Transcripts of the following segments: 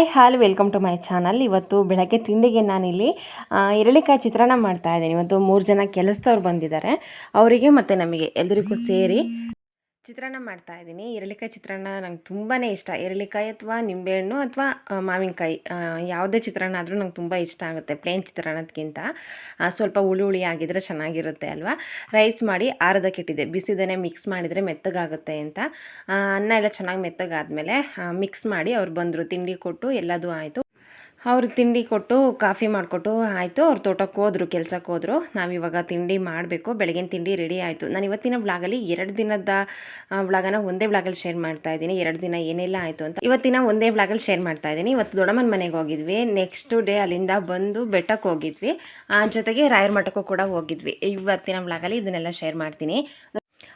Hi, all, welcome to my channel. ಇವತ್ತು ಬೆಳಗ್ಗೆ ತಿಂಡಿಗೆ ನಾನಿಲ್ಲಿ ಎರಳಿಕಾಯಿ ಚಿತ್ರಾನ್ನ ಮಾಡ್ತಾ ಇದ್ದೀನಿ. ಇವತ್ತು ಮೂರು ಜನ ಕೆಲಸದವ್ರು ಬಂದಿದ್ದಾರೆ. ಅವರಿಗೆ ಮತ್ತು ನಮಗೆ ಎಲ್ಲರಿಗೂ ಸೇರಿ ಚಿತ್ರಾನ್ನ ಮಾಡ್ತಾ ಇದ್ದೀನಿ. ಎರಳಿಕಾಯಿ ಚಿತ್ರಾನ್ನ ನಂಗೆ ತುಂಬಾ ಇಷ್ಟ. ಎರಳಿಕಾಯಿ ಅಥವಾ ನಿಂಬೆಹಣ್ಣು ಅಥವಾ ಮಾವಿನಕಾಯಿ ಯಾವುದೇ ಚಿತ್ರಾನ್ನ ಆದರೂ ನಂಗೆ ತುಂಬ ಇಷ್ಟ ಆಗುತ್ತೆ ಪ್ಲೇನ್ ಚಿತ್ರಾನ್ನದಕ್ಕಿಂತ ಸ್ವಲ್ಪ ಹುಳಿ ಹುಳಿ ಆಗಿದ್ರೆ ಚೆನ್ನಾಗಿರುತ್ತೆ ಅಲ್ವಾ? ರೈಸ್ ಮಾಡಿ ಆರದಕ್ಕೆ ಇಟ್ಟಿದ್ದೆ ಬಿಸಿದನೆ ಮಿಕ್ಸ್ ಮಾಡಿದರೆ ಮೆತ್ತಗಾಗುತ್ತೆ ಅಂತ. ಅನ್ನ ಎಲ್ಲ ಚೆನ್ನಾಗಿ ಮೆತ್ತಗಾದ್ಮೇಲೆ ಮಿಕ್ಸ್ ಮಾಡಿ ಅವ್ರು ಬಂದರು. ತಿಂಡಿ ಕೊಟ್ಟು ಎಲ್ಲದೂ ಆಯಿತು. ಅವ್ರು ತಿಂಡಿ ಕೊಟ್ಟು ಕಾಫಿ ಮಾಡಿಕೊಟ್ಟು ಆಯಿತು. ಅವ್ರ ತೋಟಕ್ಕೆ ಹೋದ್ರು ಕೆಲ್ಸಕ್ಕೆ ಹೋದ್ರು. ನಾವಿವಾಗ ತಿಂಡಿ ಮಾಡಬೇಕು. ಬೆಳಗಿನ ತಿಂಡಿ ರೆಡಿ ಆಯಿತು. ನಾನು ಇವತ್ತಿನ ಬ್ಲಾಗಲ್ಲಿ ಎರಡು ದಿನದ ಬ್ಲಾಗನ ಒಂದೇ ಬ್ಲಾಗಲ್ಲಿ ಶೇರ್ ಮಾಡ್ತಾ ಇದ್ದೀನಿ. ಎರಡು ದಿನ ಏನೆಲ್ಲ ಆಯಿತು ಅಂತ. ಇವತ್ತಿನ ಒಂದೇ ಬ್ಲಾಗಲ್ಲಿ ಶೇರ್ ಮಾಡ್ತಾ ಇದ್ದೀನಿ. ಇವತ್ತು ದೊಡ್ಡಮ್ಮನ ಮನೆಗೆ ಹೋಗಿದ್ವಿ. ನೆಕ್ಸ್ಟ್ ಡೇ ಅಲ್ಲಿಂದ ಬಂದು ಬೆಟ್ಟಕ್ಕೆ ಹೋಗಿದ್ವಿ. ಆ, ಜೊತೆಗೆ ರಾಯರ ಮಠಕ್ಕೂ ಕೂಡ ಹೋಗಿದ್ವಿ. ಇವತ್ತಿನ ಬ್ಲಾಗಲ್ಲಿ ಇದನ್ನೆಲ್ಲ ಶೇರ್ ಮಾಡ್ತೀನಿ.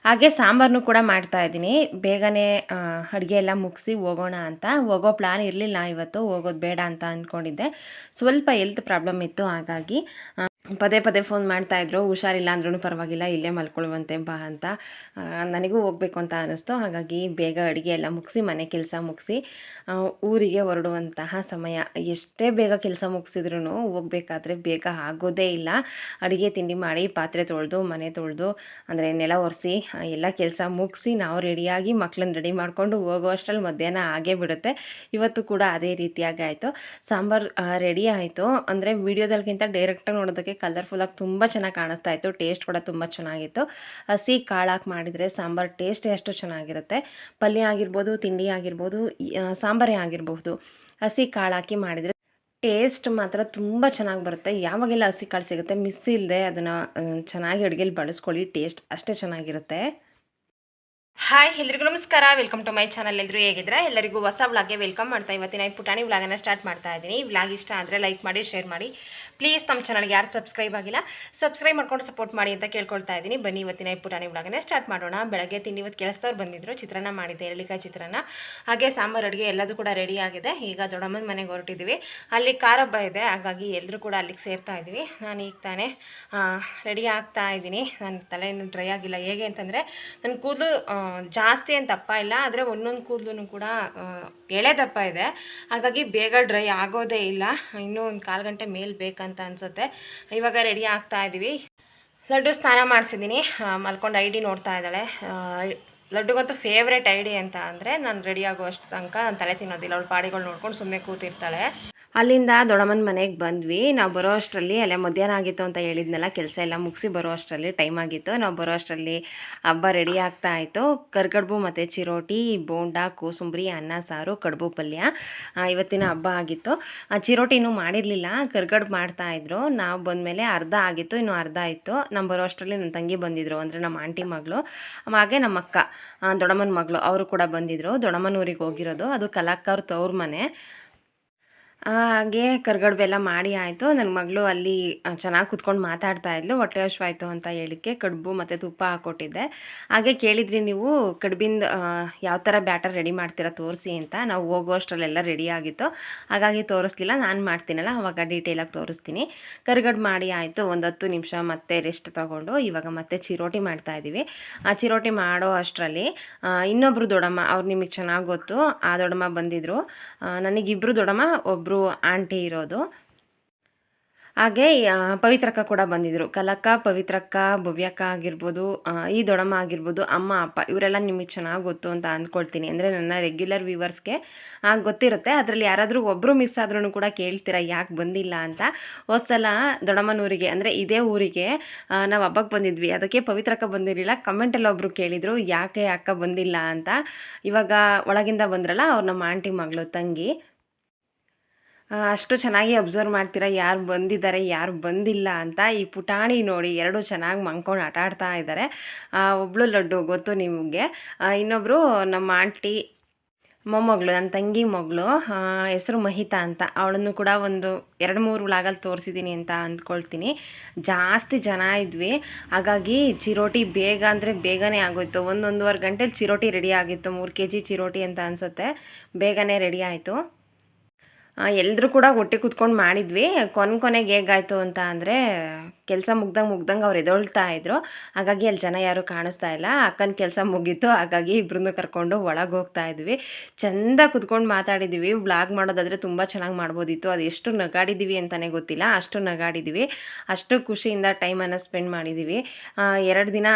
ಹಾಗೆ ಸಾಂಬಾರನ್ನು ಕೂಡ ಮಾಡ್ತಾ ಇದ್ದೀನಿ. ಬೇಗನೆ ಅಡುಗೆ ಎಲ್ಲ ಮುಗಿಸಿ ಹೋಗೋಣ ಅಂತ. ಹೋಗೋ ಪ್ಲ್ಯಾನ್ ಇರಲಿಲ್ಲ, ಇವತ್ತು ಹೋಗೋದು ಬೇಡ ಅಂತ ಅಂದ್ಕೊಂಡಿದ್ದೆ ಸ್ವಲ್ಪ ಹೆಲ್ತ್ ಪ್ರಾಬ್ಲಮ್ ಇತ್ತು, ಹಾಗಾಗಿ ಪದೇ ಪದೇ ಫೋನ್ ಮಾಡ್ತಾಯಿದ್ರು ಹುಷಾರಿಲ್ಲ ಅಂದ್ರೂ ಪರವಾಗಿಲ್ಲ, ಇಲ್ಲೇ ಮಲ್ಕೊಳ್ಳುವಂತೆ ಬಾ ಅಂತ. ನನಗೂ ಹೋಗಬೇಕು ಅಂತ ಅನ್ನಿಸ್ತು ಹಾಗಾಗಿ ಬೇಗ ಅಡುಗೆ ಎಲ್ಲ ಮುಗಿಸಿ, ಮನೆ ಕೆಲಸ ಮುಗಿಸಿ ಊರಿಗೆ ಹೊರಡುವಂತಹ ಸಮಯ. ಎಷ್ಟೇ ಬೇಗ ಕೆಲಸ ಮುಗಿಸಿದ್ರು ಹೋಗ್ಬೇಕಾದ್ರೆ ಬೇಗ ಆಗೋದೇ ಇಲ್ಲ. ಅಡುಗೆ ತಿಂಡಿ ಮಾಡಿ, ಪಾತ್ರೆ ತೊಳೆದು, ಮನೆ ತೊಳೆದು, ಅಂದರೆ ನೆಲ ಒರೆಸಿ ಎಲ್ಲ ಕೆಲಸ ಮುಗಿಸಿ, ನಾವು ರೆಡಿಯಾಗಿ ಮಕ್ಕಳನ್ನ ರೆಡಿ ಮಾಡಿಕೊಂಡು ಹೋಗುವಷ್ಟ್ರಲ್ಲಿ ಮಧ್ಯಾಹ್ನ ಆಗೇ ಬಿಡುತ್ತೆ. ಇವತ್ತು ಕೂಡ ಅದೇ ರೀತಿಯಾಗಿ ಆಯಿತು. ಸಾಂಬಾರು ರೆಡಿ ಆಯಿತು. ಅಂದರೆ ವಿಡಿಯೋದಲ್ಲಿಗಿಂತ ಡೈರೆಕ್ಟಾಗಿ ನೋಡೋದಕ್ಕೆ ಕಲರ್ಫುಲ್ಲಾಗಿ ತುಂಬ ಚೆನ್ನಾಗಿ ಕಾಣಿಸ್ತಾ ಇತ್ತು ಟೇಸ್ಟ್ ಕೂಡ ತುಂಬ ಚೆನ್ನಾಗಿತ್ತು. ಹಸಿ ಕಾಳಾಕಿ ಮಾಡಿದರೆ ಸಾಂಬಾರು ಟೇಸ್ಟ್ ಎಷ್ಟು ಚೆನ್ನಾಗಿರುತ್ತೆ. ಪಲ್ಯ ಆಗಿರ್ಬೋದು, ತಿಂಡಿ ಆಗಿರ್ಬೋದು ಸಾಂಬಾರೇ ಆಗಿರಬಹುದು. ಹಸಿ ಕಾಳಾಕಿ ಮಾಡಿದರೆ ಟೇಸ್ಟ್ ಮಾತ್ರ ತುಂಬ ಚೆನ್ನಾಗಿ ಬರುತ್ತೆ. ಯಾವಾಗೆಲ್ಲ ಹಸಿ ಕಾಳು ಸಿಗುತ್ತೆ ಮಿಸ್ ಇಲ್ಲದೆ ಅದನ್ನು ಚೆನ್ನಾಗಿ ಅಡುಗೆಲಿ ಬಳಸ್ಕೊಳ್ಳಿ ಟೇಸ್ಟ್ ಅಷ್ಟೇ ಚೆನ್ನಾಗಿರುತ್ತೆ. ಹಾಯ್ ಎಲ್ರಿಗೂ ನಮಸ್ಕಾರ. ವೆಲ್ಕಮ್ ಟು ಮೈ ಚಾನಲ್ ಎಲ್ಲರೂ ಹೇಗಿದ್ರೆ ಎಲ್ಲರಿಗೂ ಹೊಸ ವ್ಲಾಗ್ಗೆ ವೆಲ್ಕಮ್ ಮಾಡ್ತಾ ಇವತ್ತಿನ ಈ ಪುಟಾಣಿ ವ್ಲಾಗನ್ನು ಸ್ಟಾರ್ಟ್ ಮಾಡ್ತಾ ಇದ್ದೀನಿ. ಈ ವ್ಲಾಗ್ ಇಷ್ಟ ಅಂದರೆ ಲೈಕ್ ಮಾಡಿ ಶೇರ್ ಮಾಡಿ. ಪ್ಲೀಸ್ ನಮ್ಮ ಚಾನಲ್ಗೆ ಯಾರು ಸಬ್ಸ್ಕ್ರೈಬ್ ಆಗಿಲ್ಲ ಸಬ್ಸ್ಕ್ರೈಬ್ ಮಾಡ್ಕೊಂಡು ಸಪೋರ್ಟ್ ಮಾಡಿ ಅಂತ ಕೇಳ್ಕೊಳ್ತಾ ಇದ್ದೀನಿ. ಬನ್ನಿ ಇವತ್ತಿನ ಈ ಪುಟಾಣಿ ವ್ಲಾಗನ್ನ ಸ್ಟಾರ್ಟ್ ಮಾಡೋಣ. ಬೆಳಗ್ಗೆ ತಿಂಡಿ ಇವತ್ತು ಕೆಲಸದವ್ರು ಬಂದಿದ್ರು. ಚಿತ್ರಾನ್ನ ಮಾಡಿದ್ದೆ ಎರಳಿಕಾಯಿ ಚಿತ್ರಾನ್ನ. ಹಾಗೆ ಸಾಂಬಾರು, ಅಡುಗೆ ಎಲ್ಲದೂ ಕೂಡ ರೆಡಿ ಆಗಿದೆ. ಈಗ ದೊಡ್ಡಮ್ಮನ ಮನೆಗೆ ಹೊರಟಿದ್ದೀವಿ ಅಲ್ಲಿ ಹಬ್ಬ ಇದೆ. ಹಾಗಾಗಿ ಎಲ್ಲರೂ ಕೂಡ ಅಲ್ಲಿಗೆ ಸೇರ್ತಾ ಇದ್ದೀವಿ. ನಾನು ಈಗ ತಾನೇ ರೆಡಿ ಆಗ್ತಾ ಇದ್ದೀನಿ. ನನ್ನ ತಲೆ ಡ್ರೈ ಆಗಿಲ್ಲ. ಹೇಗೆ ಅಂತಂದರೆ ನನ್ನ ಕೂದಲು ಜಾಸ್ತಿ ಏನು ದಪ್ಪ ಇಲ್ಲ, ಆದರೆ ಒಂದೊಂದು ಕೂದಲು ಕೂಡ ಎಳೆ ದಪ್ಪ ಇದೆ. ಹಾಗಾಗಿ ಬೇಗ ಡ್ರೈ ಆಗೋದೇ ಇಲ್ಲ. ಇನ್ನೂ ಒಂದು ಕಾಲು ಗಂಟೆ ಮೇಲೆ ಬೇಕಂತ ಅನಿಸುತ್ತೆ. ಇವಾಗ ರೆಡಿ ಆಗ್ತಾ ಇದ್ದೀವಿ ಲಡ್ಡು ಸ್ನಾನ ಮಾಡಿಸಿದ್ದೀನಿ. ಮಲ್ಕೊಂಡು ಐ ಡಿ ನೋಡ್ತಾ ಇದ್ದಾಳೆ. ಲಡ್ಡುಗಂತೂ ಫೇವ್ರೇಟ್ ಐ ಡಿ ಅಂತ ಅಂದರೆ ನಾನು ರೆಡಿ ಅಷ್ಟು ತನಕ ನಾನು ತಲೆ ತಿನ್ನೋದಿಲ್ಲ. ಅವಳು ಪಾಡಿಗಳು ನೋಡ್ಕೊಂಡು ಸುಮ್ಮನೆ ಕೂತಿರ್ತಾಳೆ. ಅಲ್ಲಿಂದ ದೊಡ್ಡಮ್ಮನ ಮನೆಗೆ ಬಂದ್ವಿ. ನಾವು ಬರೋ ಅಷ್ಟರಲ್ಲಿ ಅಲ್ಲೇ ಮಧ್ಯಾಹ್ನ ಆಗಿತ್ತು ಅಂತ ಹೇಳಿದ್ನಲ್ಲ ಕೆಲಸ ಎಲ್ಲ ಮುಗಿಸಿ ಬರೋ ಅಷ್ಟರಲ್ಲಿ ಟೈಮ್ ಆಗಿತ್ತು. ನಾವು ಬರೋ ಅಷ್ಟರಲ್ಲಿ ಹಬ್ಬ ರೆಡಿ ಆಗ್ತಾ ಆಯಿತು ಕರ್ಗಡ್ಬು ಮತ್ತು ಚಿರೋಟಿ ಬೋಂಡ ಕೋಸುಂಬರಿ ಅನ್ನ ಸಾರು ಕಡುಬು ಪಲ್ಯ ಇವತ್ತಿನ ಹಬ್ಬ ಆಗಿತ್ತು. ಆ, ಚಿರೋಟಿ ಇನ್ನೂ ಮಾಡಿರಲಿಲ್ಲ. ಕರ್ಗಡ್ಬು ಮಾಡ್ತಾಯಿದ್ರು ನಾವು ಬಂದಮೇಲೆ ಅರ್ಧ ಆಗಿತ್ತು ಇನ್ನು ಅರ್ಧ ಇತ್ತು ನಮ್ಮ ಬರೋ ಅಷ್ಟರಲ್ಲಿ ನನ್ನ ತಂಗಿ ಬಂದಿದ್ರು ಅಂದರೆ ನಮ್ಮ ಆಂಟಿ ಮಗಳು ಹಾಗೆ ನಮ್ಮ ಅಕ್ಕ ದೊಡ್ಡಮ್ಮನ ಮಗಳು ಅವರು ಕೂಡ ಬಂದಿದ್ದರು ದೊಡ್ಡಮ್ಮನ ಊರಿಗೆ ಹೋಗಿರೋದು. ಅದು ಕಲಾಕರ್ ತವ್ರ ಮನೆ. ಹಾಗೆ ಕರ್ಗಡ್ ಬೆಲ್ಲ ಮಾಡಿ ಆಯಿತು. ನನ್ನ ಮಗಳು ಅಲ್ಲಿ ಚೆನ್ನಾಗಿ ಕುತ್ಕೊಂಡು ಮಾತಾಡ್ತಾ ಇದ್ಲು. ಹೊಟ್ಟೆ ಹಶ್ವಾಯ್ತು ಅಂತ ಹೇಳಿಕ್ಕೆ ಕಡುಬು ಮತ್ತು ತುಪ್ಪ ಹಾಕ್ಕೊಟ್ಟಿದ್ದೆ ಹಾಗೆ ಕೇಳಿದ್ರಿ ನೀವು, ಕಡುಬಿಂದ ಯಾವ ಥರ ಬ್ಯಾಟರ್ ರೆಡಿ ಮಾಡ್ತೀರಾ ತೋರಿಸಿ ಅಂತ. ನಾವು ಹೋಗೋ ಅಷ್ಟರಲ್ಲೆಲ್ಲ ರೆಡಿ ಆಗಿತ್ತು. ಹಾಗಾಗಿ ತೋರಿಸ್ಲಿಲ್ಲ, ನಾನು ಮಾಡ್ತೀನಲ್ಲ, ಅವಾಗ ಡೀಟೇಲಾಗಿ ತೋರಿಸ್ತೀನಿ. ಕರ್ಗಡ್ ಮಾಡಿ ಆಯಿತು, ಒಂದು ಹತ್ತು ನಿಮಿಷ ಮತ್ತೆ ರೆಸ್ಟ್ ತಗೊಂಡು ಇವಾಗ ಮತ್ತೆ ಚಿರೋಟಿ ಮಾಡ್ತಾ ಇದ್ದೀವಿ ಆ, ಚಿರೋಟಿ ಮಾಡೋ ಅಷ್ಟರಲ್ಲಿ ಇನ್ನೊಬ್ಬರು ದೊಡಮ್ಮ ಅವ್ರು ನಿಮಗೆ ಚೆನ್ನಾಗಿ ಗೊತ್ತು. ಆ ದೊಡಮ್ಮ ಬಂದಿದ್ದರು ನನಗಿಬ್ಬರು ದೊಡಮ್ಮ ಒಬ್ಬರು ಆಂಟಿ ಇರೋದು. ಹಾಗೆ ಪವಿತ್ರಕ್ಕ ಕೂಡ ಬಂದಿದ್ದರು ಕಲಕ್ಕ ಪವಿತ್ರಕ್ಕ, ಭವ್ಯಕ್ಕ ಆಗಿರ್ಬೋದು ಈ ದೊಡಮ್ಮ ಆಗಿರ್ಬೋದು, ಅಮ್ಮ, ಅಪ್ಪ, ಇವರೆಲ್ಲ ನಿಮಗೆ ಚೆನ್ನಾಗಿ ಗೊತ್ತು ಅಂತ ಅಂದ್ಕೊಳ್ತೀನಿ. ಅಂದರೆ ನನ್ನ ರೆಗ್ಯುಲರ್ ವ್ಯೂವರ್ಸ್ಗೆ ಗೊತ್ತಿರುತ್ತೆ. ಅದರಲ್ಲಿ ಯಾರಾದರೂ ಒಬ್ಬರು ಮಿಸ್ ಆದ್ರೂ ಕೂಡ ಕೇಳ್ತೀರಾ, ಯಾಕೆ ಬಂದಿಲ್ಲ ಅಂತ. ಹೋದ ಸಲ ದೊಡಮ್ಮನೂರಿಗೆ ಅಂದರೆ ಇದೇ ಊರಿಗೆ ನಾವು ಹಬ್ಬಕ್ಕೆ ಬಂದಿದ್ವಿ. ಅದಕ್ಕೆ ಪವಿತ್ರಕ್ಕ ಬಂದಿರಲಿಲ್ಲ. ಕಮೆಂಟಲ್ಲಿ ಒಬ್ಬರು ಕೇಳಿದರು, ಯಾಕೆ ಅಕ್ಕ ಬಂದಿಲ್ಲ? ಅಂತ. ಇವಾಗ ಒಳಗಿಂದ ಬಂದ್ರಲ್ಲ, ಅವ್ರು ನಮ್ಮ ಆಂಟಿ ಮಗಳು, ತಂಗಿ. ಅಷ್ಟು ಚೆನ್ನಾಗಿ ಅಬ್ಸರ್ವ್ ಮಾಡ್ತೀರಾ? ಯಾರು ಬಂದಿದ್ದಾರೆ, ಯಾರು ಬಂದಿಲ್ಲ ಅಂತ ಈ ಪುಟಾಣಿ ನೋಡಿ ಎರಡು ಚೆನ್ನಾಗಿ ಮಂಕೊಂಡು ಆಟ ಆಡ್ತಾ ಇದ್ದಾರೆ ಒಬ್ಳು ಲಡ್ಡು ಗೊತ್ತು ನಿಮಗೆ. ಇನ್ನೊಬ್ಬರು ನಮ್ಮ ಆಂಟಿ, ಮೊಮ್ಮಗಳು, ನನ್ನ ತಂಗಿ ಮಗಳು ಹೆಸರು ಮಹಿತಾ ಅಂತ. ಅವಳನ್ನು ಕೂಡ ಒಂದು ಎರಡು ಮೂರು ವ್ಲಾಗಲ್ಲಿ ತೋರಿಸಿದ್ದೀನಿ ಅಂತ ಅಂದ್ಕೊಳ್ತೀನಿ. ಜಾಸ್ತಿ ಜನ ಇದ್ವಿ. ಹಾಗಾಗಿ ಚಿರೋಟಿ ಬೇಗ ಅಂದರೆ ಬೇಗನೆ ಆಗೋಯ್ತು. ಒಂದೊಂದುವರೆ ಗಂಟೆಲಿ ಚಿರೋಟಿ ರೆಡಿ ಆಗಿತ್ತು. ಮೂರು ಕೆ ಜಿ ಚಿರೋಟಿ ಅಂತ ಅನಿಸುತ್ತೆ. ಬೇಗನೆ ರೆಡಿ ಆಯಿತು. ಎಲ್ಲರೂ ಕೂಡ ಹೊಟ್ಟೆ ಕೂತ್ಕೊಂಡು ಮಾಡಿದ್ವಿ. ಕೊನೆ ಕೊನೆಗೆ ಹೇಗಾಯ್ತು ಅಂತ ಅಂದರೆ, ಕೆಲಸ ಮುಗ್ದಂಗೆ ಮುಗ್ದಂಗೆ ಅವ್ರು ಎದೊಳ್ತಾ ಇದ್ರು. ಹಾಗಾಗಿ ಅಲ್ಲಿ ಜನ ಯಾರೂ ಕಾಣಿಸ್ತಾ ಇಲ್ಲ. ಅಕ್ಕನ ಕೆಲಸ ಮುಗೀತು. ಹಾಗಾಗಿ ಇಬ್ಬರನ್ನು ಕರ್ಕೊಂಡು ಒಳಗೆ ಹೋಗ್ತಾ ಇದ್ವಿ. ಚೆಂದ ಕುತ್ಕೊಂಡು ಮಾತಾಡಿದ್ದೀವಿ ಬ್ಲಾಗ್ ಮಾಡೋದಾದರೆ ತುಂಬ ಚೆನ್ನಾಗಿ ಮಾಡ್ಬೋದಿತ್ತು. ಅದು ಎಷ್ಟು ನಗಾಡಿದ್ದೀವಿ ಅಂತಲೇ ಗೊತ್ತಿಲ್ಲ. ಅಷ್ಟು ನಗಾಡಿದ್ದೀವಿ ಅಷ್ಟು ಖುಷಿಯಿಂದ ಟೈಮನ್ನು ಸ್ಪೆಂಡ್ ಮಾಡಿದ್ದೀವಿ ಎರಡು ದಿನ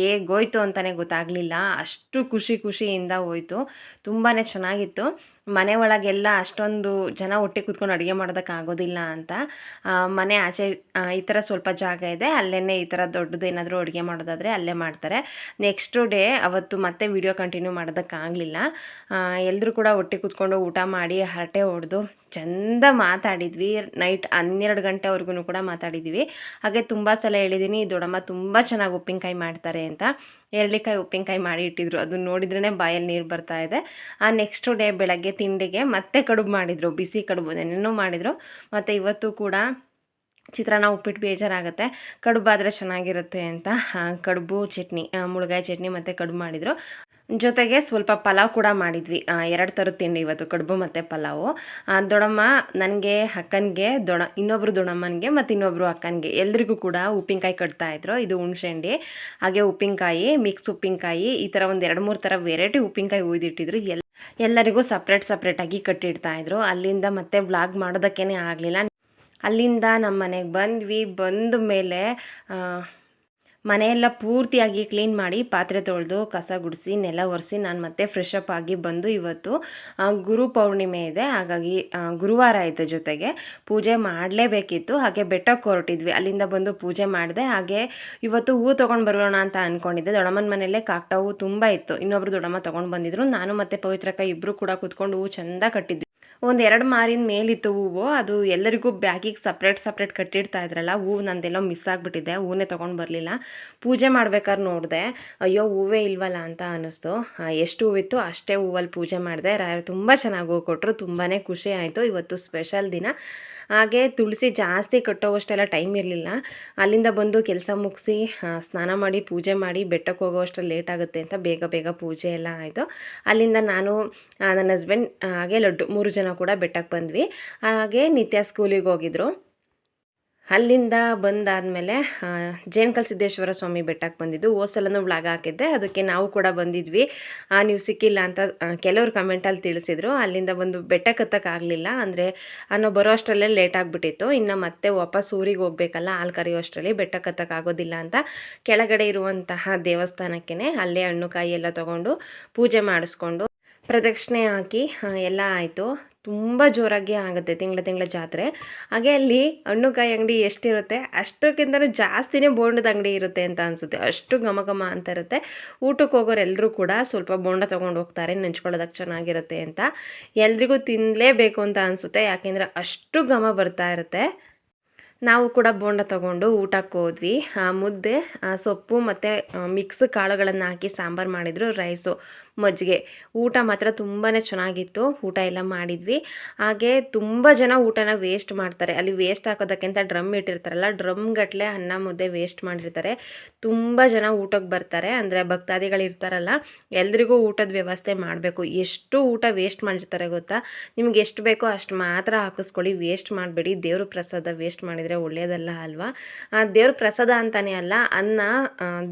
ಹೇಗೋಯ್ತು ಅಂತಲೇ ಗೊತ್ತಾಗಲಿಲ್ಲ. ಅಷ್ಟು ಖುಷಿ ಖುಷಿಯಿಂದ ಹೋಯ್ತು. ತುಂಬಾ ಚೆನ್ನಾಗಿತ್ತು. ಮನೆ ಒಳಗೆಲ್ಲ ಅಷ್ಟೊಂದು ಜನ ಒಟ್ಟಿಗೆ ಕೂತ್ಕೊಂಡು ಅಡುಗೆ ಮಾಡೋದಕ್ಕಾಗೋದಿಲ್ಲ ಅಂತ. ಮನೆ ಆಚೆ ಈ ಥರ ಸ್ವಲ್ಪ ಜಾಗ ಇದೆ. ಅಲ್ಲೇ ಈ ಥರ ದೊಡ್ಡದು ಏನಾದರೂ ಅಡುಗೆ ಮಾಡೋದಾದರೆ ಅಲ್ಲೇ ಮಾಡ್ತಾರೆ. ನೆಕ್ಸ್ಟ್ ಡೇ ಅವತ್ತು ಮತ್ತೆ ವಿಡಿಯೋ ಕಂಟಿನ್ಯೂ ಮಾಡೋದಕ್ಕಾಗಲಿಲ್ಲ ಎಲ್ಲರೂ ಕೂಡ ಒಟ್ಟಿಗೆ ಕೂತ್ಕೊಂಡು ಊಟ ಮಾಡಿ ಹರಟೆ ಹೊಡೆದು ಚಂದ ಮಾತಾಡಿದ್ವಿ. ನೈಟ್ ಹನ್ನೆರಡು ಗಂಟೆವರೆಗೂ ಕೂಡ ಮಾತಾಡಿದ್ವಿ. ಹಾಗೆ ತುಂಬ ಸಲ ಹೇಳಿದ್ದೀನಿ ದೊಡ್ಡಮ್ಮ ತುಂಬ ಚೆನ್ನಾಗಿ ಉಪ್ಪಿನಕಾಯಿ ಮಾಡ್ತಾರೆ ಅಂತ. ಎರಳಿಕಾಯಿ ಉಪ್ಪಿನಕಾಯಿ ಮಾಡಿ ಇಟ್ಟಿದ್ರು. ಅದನ್ನ ನೋಡಿದ್ರೇ ಬಾಯಲ್ಲಿ ನೀರು ಬರ್ತಾ ಇದೆ. ಆ ನೆಕ್ಸ್ಟ್ ಡೇ ಬೆಳಗ್ಗೆ ತಿಂಡಿಗೆ ಮತ್ತೆ ಕಡುಬು ಮಾಡಿದರು. ಬಿಸಿ ಕಡುಬು ನೆನ್ನೆನೂ ಮಾಡಿದರು. ಮತ್ತು ಇವತ್ತು ಕೂಡ ಚಿತ್ರಾನ್ನ ಉಪ್ಪಿಟ್ಟು ಬೇಜಾರಾಗುತ್ತೆ. ಕಡುಬಾದರೆ ಚೆನ್ನಾಗಿರುತ್ತೆ ಅಂತ. ಕಡುಬು, ಚಟ್ನಿ ಮುಳುಗಾಯಿ ಚಟ್ನಿ ಮತ್ತು ಕಡುಬು ಮಾಡಿದರು. ಜೊತೆಗೆ ಸ್ವಲ್ಪ ಪಲಾವ್ ಕೂಡ ಮಾಡಿದ್ವಿ. ಎರಡು ಥರದ ತಿಂಡಿ ಇವತ್ತು, ಕಡುಬು ಮತ್ತು ಪಲಾವು. ದೊಡಮ್ಮ ನನಗೆ, ಅಕ್ಕನಿಗೆ, ದೊಡ ಇನ್ನೊಬ್ಬರು ದೊಡಮ್ಮನಿಗೆ ಮತ್ತು ಇನ್ನೊಬ್ಬರು ಅಕ್ಕನಿಗೆ ಎಲ್ರಿಗೂ ಕೂಡ ಉಪ್ಪಿನಕಾಯಿ ಕಟ್ತಾಯಿದ್ರು ಇದು ಹುಣ್ಸೆಂಡಿ. ಹಾಗೆ ಉಪ್ಪಿನಕಾಯಿ, ಮಿಕ್ಸ್ ಉಪ್ಪಿನಕಾಯಿ, ಈ ಥರ ಒಂದು ಎರಡು ಮೂರು ಥರ ವೆರೈಟಿ ಉಪ್ಪಿನಕಾಯಿ ಉಯ್ದಿಟ್ಟಿದ್ರು. ಎಲ್ಲ ಎಲ್ಲರಿಗೂ ಸಪ್ರೇಟ್ ಸಪ್ರೇಟಾಗಿ ಕಟ್ಟಿಡ್ತಾಯಿದ್ರು ಅಲ್ಲಿಂದ ಮತ್ತೆ ಬ್ಲಾಗ್ ಮಾಡೋದಕ್ಕೇ ಆಗಲಿಲ್ಲ. ಅಲ್ಲಿಂದ ನಮ್ಮ ಮನೆಗೆ ಬಂದ್ವಿ. ಬಂದ ಮೇಲೆ ಮನೆಯೆಲ್ಲ ಪೂರ್ತಿಯಾಗಿ ಕ್ಲೀನ್ ಮಾಡಿ ಪಾತ್ರೆ ತೊಳೆದು, ಕಸ ಗುಡಿಸಿ, ನೆಲ ಒರೆಸಿ ನಾನು ಮತ್ತೆ ಫ್ರೆಶ್ ಅಪ್ ಆಗಿ ಬಂದು ಇವತ್ತು ಗುರು ಪೌರ್ಣಿಮೆ ಇದೆ. ಹಾಗಾಗಿ ಗುರುವಾರ ಐತೆ ಜೊತೆಗೆ. ಪೂಜೆ ಮಾಡಲೇಬೇಕಿತ್ತು. ಹಾಗೆ ಬೆಟ್ಟಕ್ಕೆ ಹೊರಟಿದ್ವಿ. ಅಲ್ಲಿಂದ ಬಂದು ಪೂಜೆ ಮಾಡಿದೆ. ಹಾಗೆ ಇವತ್ತು ಹೂ ತೊಗೊಂಡು ಬರೋಣ ಅಂತ ಅಂದ್ಕೊಂಡಿದ್ದೆ ದೊಡ್ಡಮ್ಮನ ಮನೆಯಲ್ಲೇ ಕಾಕ್ಟ ಹೂ ತುಂಬ ಇತ್ತು. ಇನ್ನೊಬ್ರು ದೊಡ್ಡಮ್ಮ ತೊಗೊಂಡು ಬಂದಿದ್ರು. ನಾನು ಮತ್ತು ಪವಿತ್ರಕ್ಕ ಇಬ್ಬರು ಕೂಡ ಕೂತ್ಕೊಂಡು ಹೂ ಚೆಂದ ಕಟ್ಟಿದ್ವಿ. ಒಂದು ಎರಡು ಮಾರಿನ ಮೇಲಿತ್ತು ಹೂವು, ಅದು ಎಲ್ಲರಿಗೂ ಬ್ಯಾಗಿಗೆ ಸಪ್ರೇಟ್ ಸಪ್ರೇಟ್ ಕಟ್ಟಿಡ್ತಾ ಇದ್ರಲ್ಲ, ಹೂವು ನಂದೆಲ್ಲೋ ಮಿಸ್ ಆಗಿಬಿಟ್ಟಿದೆ, ಹೂವನ್ನೇ ತೊಗೊಂಡು ಬರಲಿಲ್ಲ. ಪೂಜೆ ಮಾಡ್ಬೇಕಾದ್ರೆ ನೋಡಿದೆ, ಅಯ್ಯೋ ಹೂವೇ ಇಲ್ವಲ್ಲ ಅಂತ ಅನ್ನಿಸ್ತು. ಎಷ್ಟು ಹೂವಿತ್ತು ಅಷ್ಟೇ ಹೂವಲ್ಲಿ ಪೂಜೆ ಮಾಡಿದೆ, ರಾಯರು ತುಂಬ ಚೆನ್ನಾಗಿ ಹೂವು ಕೊಟ್ಟರು ತುಂಬಾ ಖುಷಿ ಆಯಿತು. ಇವತ್ತು ಸ್ಪೆಷಲ್ ದಿನ. ಹಾಗೆ ತುಳಸಿ ಜಾಸ್ತಿ ಕಟ್ಟೋವಷ್ಟೆಲ್ಲ ಟೈಮ್ ಇರಲಿಲ್ಲ. ಅಲ್ಲಿಂದ ಬಂದು ಕೆಲಸ ಮುಗಿಸಿ ಸ್ನಾನ ಮಾಡಿ, ಪೂಜೆ ಮಾಡಿ ಬೆಟ್ಟಕ್ಕೆ ಹೋಗೋವಷ್ಟು ಲೇಟ್ ಆಗುತ್ತೆ ಅಂತ ಬೇಗ ಬೇಗ ಪೂಜೆ ಎಲ್ಲ ಆಯಿತು. ಅಲ್ಲಿಂದ ನಾನು ನನ್ನ ಹಸ್ಬೆಂಡ್ ಹಾಗೆ ಲಡ್ಡು ಮೂರು ಜನ ಕೂಡ ಬೆಟ್ಟಕ್ಕೆ ಬಂದ್ವಿ. ಹಾಗೆ ನಿತ್ಯ ಸ್ಕೂಲಿಗೆ ಹೋಗಿದ್ರು. ಅಲ್ಲಿಂದ ಬಂದಾದಮೇಲೆ ಜೇನ್ಕಲ್ ಸಿದ್ದೇಶ್ವರ ಸ್ವಾಮಿ ಬೆಟ್ಟಕ್ಕೆ ಬಂದಿದ್ದು. ಓಸಲನ್ನು ವ್ಲಾಗ್ ಹಾಕಿದ್ದೆ. ಅದಕ್ಕೆ ನಾವು ಕೂಡ ಬಂದಿದ್ವಿ. ನೀವು ಸಿಕ್ಕಿಲ್ಲ ಅಂತ ಕೆಲವರು ಕಮೆಂಟಲ್ಲಿ ತಿಳಿಸಿದ್ರು. ಅಲ್ಲಿಂದ ಬಂದು ಬೆಟ್ಟಕ್ಕೆ ಹತ್ತಕ್ಕಾಗಲಿಲ್ಲ ಅಂದರೆ ಅನ್ನೋ ಬರೋ ಅಷ್ಟರಲ್ಲೇ ಲೇಟ್ ಆಗಿಬಿಟ್ಟಿತ್ತು. ಇನ್ನು ಮತ್ತೆ ವಾಪಸ್ ಊರಿಗೆ ಹೋಗ್ಬೇಕಲ್ಲ, ಹಾಲು ಕರೆಯೋ ಅಷ್ಟರಲ್ಲಿ ಬೆಟ್ಟಕ್ಕೆ ಹತ್ತಕ್ಕಾಗೋದಿಲ್ಲ ಅಂತ ಕೆಳಗಡೆ ಇರುವಂತಹ ದೇವಸ್ಥಾನಕ್ಕೇ ಅಲ್ಲೇ ಹಣ್ಣು ಕಾಯಿ ಎಲ್ಲ ತೊಗೊಂಡು ಪೂಜೆ ಮಾಡಿಸ್ಕೊಂಡು ಪ್ರದಕ್ಷಿಣೆ ಹಾಕಿ ಎಲ್ಲ ಆಯಿತು. ತುಂಬ ಜೋರಾಗಿ ಆಗುತ್ತೆ ತಿಂಗಳ ತಿಂಗಳ ಜಾತ್ರೆ. ಹಾಗೆ ಅಲ್ಲಿ ಹಣ್ಣು ಕಾಯಿ ಅಂಗಡಿ ಎಷ್ಟಿರುತ್ತೆ ಅಷ್ಟಕ್ಕಿಂತಲೂ ಜಾಸ್ತಿನೇ ಬೋಂಡದ ಅಂಗಡಿ ಇರುತ್ತೆ ಅಂತ ಅನಿಸುತ್ತೆ. ಅಷ್ಟು ಘಮ ಅಂತ ಇರುತ್ತೆ. ಊಟಕ್ಕೆ ಹೋಗೋರೆಲ್ಲರೂ ಕೂಡ ಸ್ವಲ್ಪ ಬೋಂಡ ತೊಗೊಂಡು ಹೋಗ್ತಾರೆ, ನೆಂಚ್ಕೊಳ್ಳೋದಕ್ಕೆ ಚೆನ್ನಾಗಿರುತ್ತೆ ಅಂತ. ಎಲ್ರಿಗೂ ತಿನ್ನಲೇಬೇಕು ಅಂತ ಅನಿಸುತ್ತೆ, ಯಾಕೆಂದರೆ ಅಷ್ಟು ಘಮ ಬರ್ತಾ ಇರುತ್ತೆ. ನಾವು ಕೂಡ ಬೋಂಡ ತಗೊಂಡು ಊಟಕ್ಕೆ ಹೋದ್ವಿ. ಮುದ್ದೆ ಸೊಪ್ಪು ಮತ್ತು ಮಿಕ್ಸ್ ಕಾಳುಗಳನ್ನು ಹಾಕಿ ಸಾಂಬಾರು ಮಾಡಿದರು, ರೈಸು. ಮಜ್ಜಿಗೆ. ಊಟ ಮಾತ್ರ ತುಂಬಾ ಚೆನ್ನಾಗಿತ್ತು. ಊಟ ಎಲ್ಲ ಮಾಡಿದ್ವಿ. ಹಾಗೆ ತುಂಬ ಜನ ಊಟನ ವೇಸ್ಟ್ ಮಾಡ್ತಾರೆ. ಅಲ್ಲಿ ವೇಸ್ಟ್ ಹಾಕೋದಕ್ಕಿಂತ ಡ್ರಮ್ ಇಟ್ಟಿರ್ತಾರಲ್ಲ ಡ್ರಮ್ ಗಟ್ಟಲೆ ಅನ್ನ ಮುದ್ದೆ ವೇಸ್ಟ್ ಮಾಡಿರ್ತಾರೆ. ತುಂಬ ಜನ ಊಟಕ್ಕೆ ಬರ್ತಾರೆ. ಅಂದರೆ ಭಕ್ತಾದಿಗಳು ಇರ್ತಾರಲ್ಲ, ಎಲ್ರಿಗೂ ಊಟದ ವ್ಯವಸ್ಥೆ ಮಾಡಬೇಕು. ಎಷ್ಟು ಊಟ ವೇಸ್ಟ್ ಮಾಡಿರ್ತಾರೆ ಗೊತ್ತಾ? ನಿಮ್ಗೆ ಎಷ್ಟು ಬೇಕೋ ಅಷ್ಟು ಮಾತ್ರ ಹಾಕಿಸ್ಕೊಳ್ಳಿ. ವೇಸ್ಟ್ ಮಾಡಬೇಡಿ. ದೇವ್ರ ಪ್ರಸಾದ ವೇಸ್ಟ್ ಮಾಡಿದರೆ ಒಳ್ಳೆಯದಲ್ಲ ಅಲ್ವಾ? ದೇವ್ರ ಪ್ರಸಾದ ಅಂತಲೇ ಅಲ್ಲ, ಅನ್ನ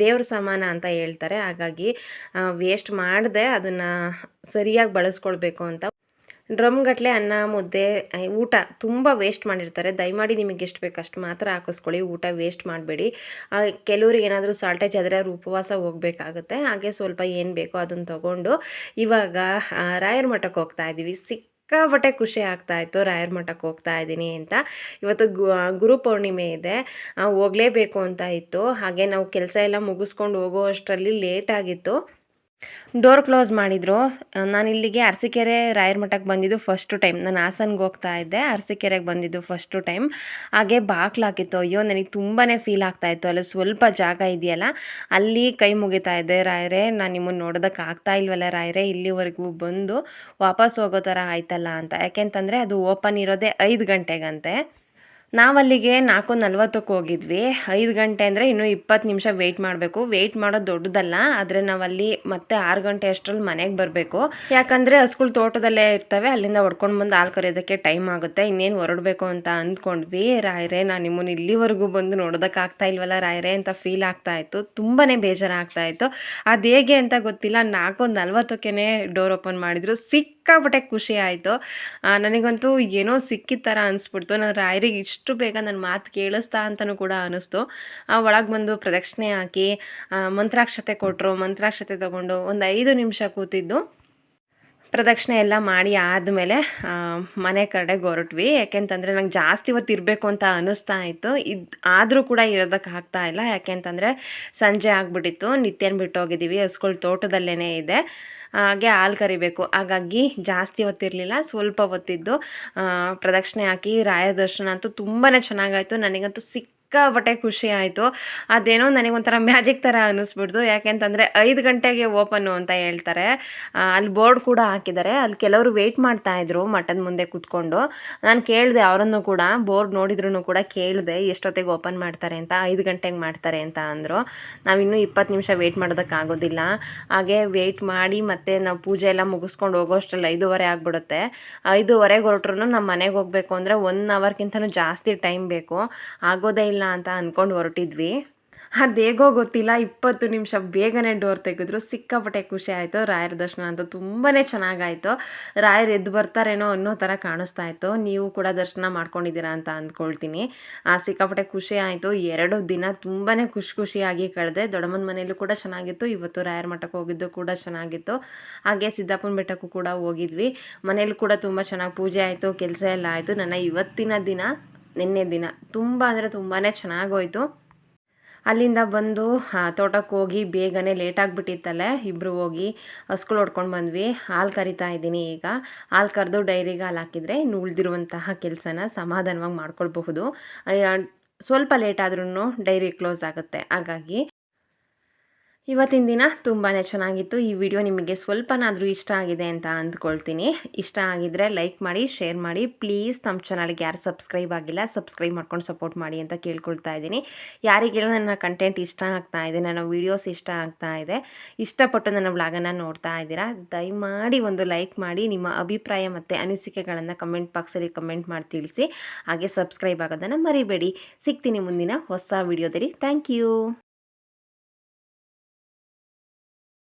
ದೇವ್ರ ಸಮಾನ ಅಂತ ಹೇಳ್ತಾರೆ. ಹಾಗಾಗಿ ವೇಸ್ಟ್ ಮಾಡದೆ ಅದನ್ನು ಸರಿಯಾಗಿ ಬಳಸ್ಕೊಳ್ಬೇಕು ಅಂತ. ಡ್ರಮ್ ಗಟ್ಟಲೆ ಅನ್ನ, ಮುದ್ದೆ ಊಟ ತುಂಬ ವೇಸ್ಟ್ ಮಾಡಿರ್ತಾರೆ. ದಯಮಾಡಿ ನಿಮಗೆ ಎಷ್ಟು ಬೇಕು ಅಷ್ಟು ಮಾತ್ರ ಹಾಕಿಸ್ಕೊಳ್ಳಿ. ಊಟ ವೇಸ್ಟ್ ಮಾಡಬೇಡಿ. ಕೆಲವ್ರಿಗೆ ಏನಾದರೂ ಸಾಲ್ಟೇಜ್ ಆದರೆ ಅವ್ರು ಉಪವಾಸ ಹೋಗಬೇಕಾಗುತ್ತೆ. ಹಾಗೆ ಸ್ವಲ್ಪ ಏನು ಬೇಕೋ ಅದನ್ನು ತಗೊಂಡು ಇವಾಗ ರಾಯರ ಮಠಕ್ಕೆ ಹೋಗ್ತಾ ಇದ್ದೀವಿ ಸಿಕ್ಕಾಪಟ್ಟೆ ಖುಷಿ ಆಗ್ತಾ ಇತ್ತು. ರಾಯರ ಮಠಕ್ಕೆ ಹೋಗ್ತಾ ಇದ್ದೀನಿ ಅಂತ. ಇವತ್ತು ಗುರು ಪೌರ್ಣಿಮೆ ಇದೆ. ಹೋಗಲೇಬೇಕು ಅಂತ ಇತ್ತು. ಹಾಗೆ ನಾವು ಕೆಲಸ ಎಲ್ಲ ಮುಗಿಸ್ಕೊಂಡು ಹೋಗೋ ಅಷ್ಟರಲ್ಲಿ ಲೇಟ್ ಆಗಿತ್ತು. ಡೋರ್ ಕ್ಲೋಸ್ ಮಾಡಿದರು. ನಾನು ಇಲ್ಲಿಗೆ ಅರಸೀಕೆರೆ ರಾಯರ ಮಠಕ್ಕೆ ಬಂದಿದ್ದು ಫಸ್ಟು ಟೈಮ್ ನಾನು ಹಾಸನ್ಗೆ ಹೋಗ್ತಾ ಇದ್ದೆ, ಅರಸೀಕೆರೆಗೆ ಬಂದಿದ್ದು ಫಸ್ಟು ಟೈಮ್ ಹಾಗೆ ಬಾಕ್ಲಾಕಿತ್ತು ಅಯ್ಯೋ, ನನಗೆ ತುಂಬಾ ಫೀಲ್ ಆಗ್ತಾ ಇತ್ತು. ಅಲ್ಲಿ ಸ್ವಲ್ಪ ಜಾಗ ಇದೆಯಲ್ಲ, ಅಲ್ಲಿ ಕೈ ಮುಗಿತಾ ಇದ್ದೆ. ರಾಯರೇ, ನಾನು ನಿಮ್ಮನ್ನು ನೋಡೋದಕ್ಕೆ ಆಗ್ತಾ ಇಲ್ವಲ್ಲ ರಾಯರೇ, ಇಲ್ಲಿವರೆಗೂ ಬಂದು ವಾಪಸ್ ಹೋಗೋ ಥರ ಆಯ್ತಲ್ಲ ಅಂತ. ಯಾಕೆಂತಂದರೆ ಅದು ಓಪನ್ ಇರೋದೇ ಐದು ಗಂಟೆಗಂತೆ. ನಾವಲ್ಲಿಗೆ ನಾಲ್ಕು ನಲ್ವತ್ತಕ್ಕೆ ಹೋಗಿದ್ವಿ. ಐದು ಗಂಟೆ ಅಂದರೆ ಇನ್ನೂ ಇಪ್ಪತ್ತು ನಿಮಿಷ ವೆಯ್ಟ್ ಮಾಡಬೇಕು. ವೆಯ್ಟ್ ಮಾಡೋದು ದೊಡ್ಡದಲ್ಲ, ಆದರೆ ನಾವಲ್ಲಿ ಮತ್ತೆ ಆರು ಗಂಟೆ ಅಷ್ಟರಲ್ಲಿ ಮನೆಗೆ ಬರಬೇಕು. ಯಾಕಂದರೆ ಹಸ್ಗಳು ತೋಟದಲ್ಲೇ ಇರ್ತವೆ, ಅಲ್ಲಿಂದ ಹೊಡ್ಕೊಂಡು ಬಂದು ಹಾಲು ಕರೆಯೋದಕ್ಕೆ ಟೈಮ್ ಆಗುತ್ತೆ. ಇನ್ನೇನು ಹೊರಡಬೇಕು ಅಂತ ಅಂದ್ಕೊಂಡ್ವಿ. ರಾಯರೇ, ನಾನು ನಿಮ್ಮನ್ನು ಇಲ್ಲಿವರೆಗೂ ಬಂದು ನೋಡೋದಕ್ಕಾಗ್ತಾ ಇಲ್ವಲ್ಲ ರಾಯರೇ ಅಂತ ಫೀಲ್ ಆಗ್ತಾ ಇತ್ತು. ತುಂಬಾ ಬೇಜಾರಾಗ್ತಾ ಇತ್ತು. ಅದು ಹೇಗೆ ಅಂತ ಗೊತ್ತಿಲ್ಲ. ನಾಲ್ಕು ನಲ್ವತ್ತಕ್ಕೆ ಡೋರ್ ಓಪನ್ ಮಾಡಿದ್ರು. ಸಿಕ್ಕಾಪಟ್ಟೆ ಖುಷಿ ಆಯಿತು. ನನಗಂತೂ ಏನೋ ಸಿಕ್ಕಿದ ಥರ ಅನಿಸ್ಬಿಡ್ತು. ನಾನು ರಾಯರಿಗೆ ಇಷ್ಟು ಬೇಗ ನನ್ನ ಮಾತು ಕೇಳಿಸ್ತಾ ಅಂತಲೂ ಕೂಡ ಅನ್ನಿಸ್ತು ಒಳಗೆ ಬಂದು ಪ್ರದಕ್ಷಿಣೆ ಹಾಕಿ ಮಂತ್ರಾಕ್ಷತೆ ಕೊಟ್ಟರು ಮಂತ್ರಾಕ್ಷತೆ ತಗೊಂಡು ಒಂದು ಐದು ನಿಮಿಷ ಕೂತಿದ್ದು. ಪ್ರದಕ್ಷಿಣೆ ಎಲ್ಲ ಮಾಡಿ ಆದಮೇಲೆ ಮನೆ ಕಡೆಗೆ ಹೊರಟ್ವಿ. ಯಾಕೆಂತಂದರೆ ನಂಗೆ ಜಾಸ್ತಿ ಹೊತ್ತು ಇರಬೇಕು ಅಂತ ಅನ್ನಿಸ್ತಾ ಇತ್ತು. ಇದು ಆದರೂ ಕೂಡ ಇರೋದಕ್ಕೆ ಆಗ್ತಾ ಇಲ್ಲ. ಯಾಕೆಂತಂದರೆ ಸಂಜೆ ಆಗಿಬಿಟ್ಟಿತ್ತು. ನಿತ್ಯನ ಬಿಟ್ಟು ಹೋಗಿದ್ದೀವಿ. ಹಸ್ಗಳು ತೋಟದಲ್ಲೇ ಇದೆ. ಹಾಗೆ ಹಾಲು ಕರಿಬೇಕು. ಹಾಗಾಗಿ ಜಾಸ್ತಿ ಹೊತ್ತಿರಲಿಲ್ಲ. ಸ್ವಲ್ಪ ಹೊತ್ತಿದ್ದು ಪ್ರದಕ್ಷಿಣೆ ಹಾಕಿ ರಾಯ ದರ್ಶನ ಅಂತೂ ತುಂಬಾ ಚೆನ್ನಾಗಾಯಿತು. ನನಗಂತೂ ಸಿಕ್ಕಾಪಟ್ಟೆ ಖುಷಿ ಆಯಿತು. ಅದೇನೋ ನನಗೆ ಒಂಥರ ಮ್ಯಾಜಿಕ್ ಥರ ಅನ್ನಿಸ್ಬಿಡ್ತು. ಯಾಕೆಂತಂದರೆ ಐದು ಗಂಟೆಗೆ ಓಪನ್ನು ಅಂತ ಹೇಳ್ತಾರೆ. ಅಲ್ಲಿ ಬೋರ್ಡ್ ಕೂಡ ಹಾಕಿದ್ದಾರೆ. ಅಲ್ಲಿ ಕೆಲವರು ವೆಯ್ಟ್ ಮಾಡ್ತಾ ಇದ್ರು ಮಠದ ಮುಂದೆ ಕೂತ್ಕೊಂಡು. ನಾನು ಕೇಳಿದೆ ಅವರನ್ನು ಕೂಡ, ಬೋರ್ಡ್ ನೋಡಿದ್ರು ಕೂಡ ಕೇಳಿದೆ, ಎಷ್ಟೊತ್ತಿಗೆ ಓಪನ್ ಮಾಡ್ತಾರೆ ಅಂತ, ಐದು ಗಂಟೆಗೆ ಮಾಡ್ತಾರೆ ಅಂತ ಅಂದರು. ನಾವಿನ್ನೂ ಇಪ್ಪತ್ತು ನಿಮಿಷ ವೆಯ್ಟ್ ಮಾಡೋದಕ್ಕಾಗೋದಿಲ್ಲ. ಹಾಗೆ ವೆಯ್ಟ್ ಮಾಡಿ ಮತ್ತೆ ನಾವು ಪೂಜೆ ಎಲ್ಲ ಮುಗಿಸ್ಕೊಂಡು ಹೋಗೋಷ್ಟರಲ್ಲಿ ಐದೂವರೆ ಆಗಿಬಿಡುತ್ತೆ. ಐದೂವರೆಗೆ ಹೊರಟ್ರು ನಮ್ಮ ಮನೆಗೆ ಹೋಗಬೇಕು ಅಂದರೆ ಒನ್ ಅವರ್ಗಿಂತನೂ ಜಾಸ್ತಿ ಟೈಮ್ ಬೇಕು. ಆಗೋದೇ ಇಲ್ಲ ಅಂತ ಅಂದ್ಕೊಂಡು ಹೊರಟಿದ್ವಿ. ಅದು ಹೇಗೋ ಗೊತ್ತಿಲ್ಲ ಇಪ್ಪತ್ತು ನಿಮಿಷ ಬೇಗನೆ ಡೋರ್ ತೆಗೆದ್ರು. ಸಿಕ್ಕಾಪಟ್ಟೆ ಖುಷಿ ಆಯಿತು. ರಾಯರ ದರ್ಶನ ಅಂತ ತುಂಬಾ ಚೆನ್ನಾಗಾಯಿತು. ರಾಯರು ಎದ್ದು ಬರ್ತಾರೇನೋ ಅನ್ನೋ ಥರ ಕಾಣಿಸ್ತಾ ಇತ್ತು. ನೀವು ಕೂಡ ದರ್ಶನ ಮಾಡ್ಕೊಂಡಿದ್ದೀರಾ ಅಂತ ಅಂದ್ಕೊಳ್ತೀನಿ. ಆ, ಸಿಕ್ಕಾಪಟ್ಟೆ ಖುಷಿ ಆಯಿತು. ಎರಡು ದಿನ ತುಂಬಾ ಖುಷಿ ಖುಷಿಯಾಗಿ ಕಳೆದೆ. ದೊಡ್ಡಮ್ಮನ ಮನೆಯಲ್ಲೂ ಕೂಡ ಚೆನ್ನಾಗಿತ್ತು. ಇವತ್ತು ರಾಯರ ಮಠಕ್ಕೆ ಹೋಗಿದ್ದು ಕೂಡ ಚೆನ್ನಾಗಿತ್ತು. ಹಾಗೆ ಸಿದ್ದಾಪುರ ಬೆಟ್ಟಕ್ಕೂ ಕೂಡ ಹೋಗಿದ್ವಿ. ಮನೇಲಿ ಕೂಡ ತುಂಬ ಚೆನ್ನಾಗಿ ಪೂಜೆ ಆಯಿತು. ಕೆಲಸ ಎಲ್ಲ ಆಯಿತು. ನನ್ನ ಇವತ್ತಿನ ದಿನ ನಿನ್ನೆ ದಿನ. ತುಂಬ ಅಂದರೆ ತುಂಬಾ ಚೆನ್ನಾಗೋಯ್ತು. ಅಲ್ಲಿಂದ ಬಂದು ತೋಟಕ್ಕೆ ಹೋಗಿ ಬೇಗನೆ ಲೇಟ್ ಆಗಿಬಿಟ್ಟಿತ್ತಲ್ಲೇ. ಇಬ್ಬರು ಹೋಗಿ ಹಸ್ಗಳು ಹೊಡ್ಕೊಂಡು ಬಂದ್ವಿ. ಹಾಲು ಕರಿತಾ ಇದ್ದೀನಿ ಈಗ. ಹಾಲು ಕರೆದು ಡೈರಿಗೆ ಹಾಲು ಹಾಕಿದರೆ ಇನ್ನು ಉಳಿದಿರುವಂತಹ ಕೆಲಸನ ಸಮಾಧಾನವಾಗಿ ಮಾಡ್ಕೊಳ್ಬಹುದು. ಸ್ವಲ್ಪ ಲೇಟ್ ಆದ್ರೂ ಡೈರಿ ಕ್ಲೋಸ್ ಆಗುತ್ತೆ. ಹಾಗಾಗಿ ಇವತ್ತಿನ ದಿನ ತುಂಬಾ ಚೆನ್ನಾಗಿತ್ತು. ಈ ವಿಡಿಯೋ ನಿಮಗೆ ಸ್ವಲ್ಪನಾದರೂ ಇಷ್ಟ ಆಗಿದೆ ಅಂತ ಅಂದ್ಕೊಳ್ತೀನಿ. ಇಷ್ಟ ಆಗಿದ್ರೆ ಲೈಕ್ ಮಾಡಿ, ಶೇರ್ ಮಾಡಿ. ಪ್ಲೀಸ್ ನಮ್ಮ ಚಾನಲ್ಗೆ ಯಾರು ಸಬ್ಸ್ಕ್ರೈಬ್ ಆಗಿಲ್ಲ, ಸಬ್ಸ್ಕ್ರೈಬ್ ಮಾಡ್ಕೊಂಡು ಸಪೋರ್ಟ್ ಮಾಡಿ ಅಂತ ಕೇಳ್ಕೊಳ್ತಾ ಇದ್ದೀನಿ. ಯಾರಿಗೆಲ್ಲ ನನ್ನ ಕಂಟೆಂಟ್ ಇಷ್ಟ ಆಗ್ತಾ ಇದೆ, ನನ್ನ ವೀಡಿಯೋಸ್ ಇಷ್ಟ ಆಗ್ತಾ ಇದೆ, ಇಷ್ಟಪಟ್ಟು ನನ್ನ ವ್ಲಾಗನ್ನು ನೋಡ್ತಾ ಇದ್ದೀರಾ, ದಯಮಾಡಿ ಒಂದು ಲೈಕ್ ಮಾಡಿ, ನಿಮ್ಮ ಅಭಿಪ್ರಾಯ ಮತ್ತು ಅನಿಸಿಕೆಗಳನ್ನು ಕಮೆಂಟ್ ಬಾಕ್ಸಲ್ಲಿ ಕಮೆಂಟ್ ಮಾಡಿ ತಿಳಿಸಿ. ಹಾಗೆ ಸಬ್ಸ್ಕ್ರೈಬ್ ಆಗೋದನ್ನು ಮರಿಬೇಡಿ. ಸಿಗ್ತೀನಿ ಮುಂದಿನ ಹೊಸ ವಿಡಿಯೋದಲ್ಲಿ. Thank you.